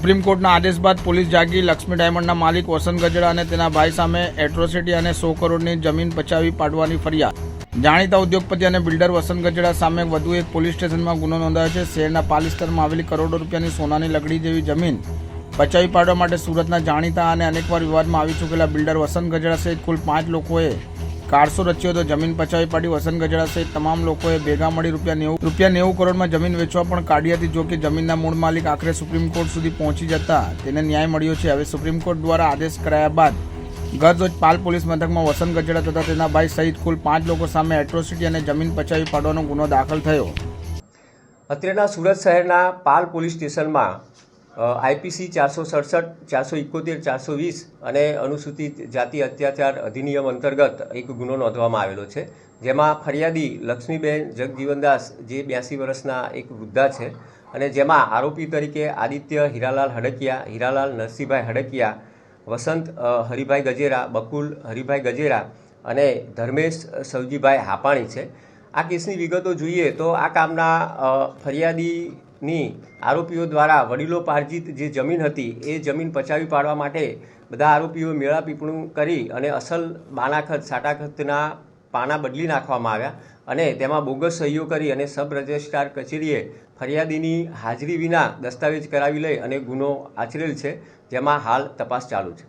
Supreme કોર્ટના આદેશ બાદ પોલીસ જાગી લક્ષ્મી ડાયમંડના માલિક વસંત ગજડા અને તેના ભાઈ સામે એટ્રોસિટી અને સો કરોડની જમીન પચાવી પાડવાની ફરિયાદ. જાણીતા ઉદ્યોગપતિ અને બિલ્ડર વસંત ગજડા સામે વધુ એક પોલીસ સ્ટેશનમાં ગુનો નોંધાયો છે. શહેરના પાલિસ્તરમાં આવેલી કરોડો રૂપિયાની સોનાની લગડી જેવી જમીન પચાવી પાડવા માટે સુરતના જાણીતા અને અનેકવાર વિવાદમાં આવી ચૂકેલા બિલ્ડર વસંત ગજડા સહિત કુલ પાંચ લોકોએ કારસો રચ્યો હતો જમીન પચાવી પાડી વસંત ગજડા સહિત તમામ લોકોએ ભેગા મળી રૂપિયા નેવું રૂપિયા નેવું કરોડમાં જમીન વેચવા પણ કાઢી હતી જો કે જમીનના મૂળ માલિક આખરે સુપ્રીમ કોર્ટ સુધી પહોંચી જતા તેને ન્યાય મળ્યો છે. હવે સુપ્રીમ કોર્ટ દ્વારા આદેશ કરાયા બાદ ગત રોજ પાલ પોલીસ મથકમાં વસંત ગજડા તથા તેના ભાઈ સહિત કુલ પાંચ લોકો સામે એટ્રોસિટી અને જમીન પચાવી પાડવાનો ગુનો દાખલ થયો. અત્રેના સુરત શહેરના પાલ પોલીસ સ્ટેશનમાં આઈપીસી ચારસો સડસઠ ચારસો એકોતેર ચારસો વીસ અને અનુસૂચિત જાતિ અત્યાચાર અધિનિયમ અંતર્ગત એક ગુનો નોંધવામાં આવેલો છે. જેમાં ફરિયાદી લક્ષ્મીબેન જગજીવનદાસ જે બ્યાસી વર્ષના એક વૃદ્ધા છે અને જેમાં આરોપી તરીકે આદિત્ય હીરાલાલ હડકિયા હીરાલાલ નરસિંહભાઈ હડકિયા વસંત હરિભાઈ ગજેરા બકુલ હરિભાઈ ગજેરા અને ધર્મેશ સવજીભાઈ હાપાણી છે. આ કેસની વિગતો જોઈએ તો આ કામના અ, ફરિયાદીની આરોપીઓ દ્વારા વડીલો પાર્જિત જે જમીન હતી, એ જમીન પચાવી પાડવા માટે બધા આરોપીઓ મેળાપીપણું કરી અને અસલ બાનાખત, સાટાખતના પાના બદલી નાખવામાં આવ્યા અને તેમાં બોગસ સહીઓ કરી અને સબ રજિસ્ટ્રાર કચેરીએ ફરિયાદીની હાજરી વિના દસ્તાવેજ કરાવી લઈ અને ગુનો આચરેલ છે, જેમાં હાલ તપાસ ચાલુ છે.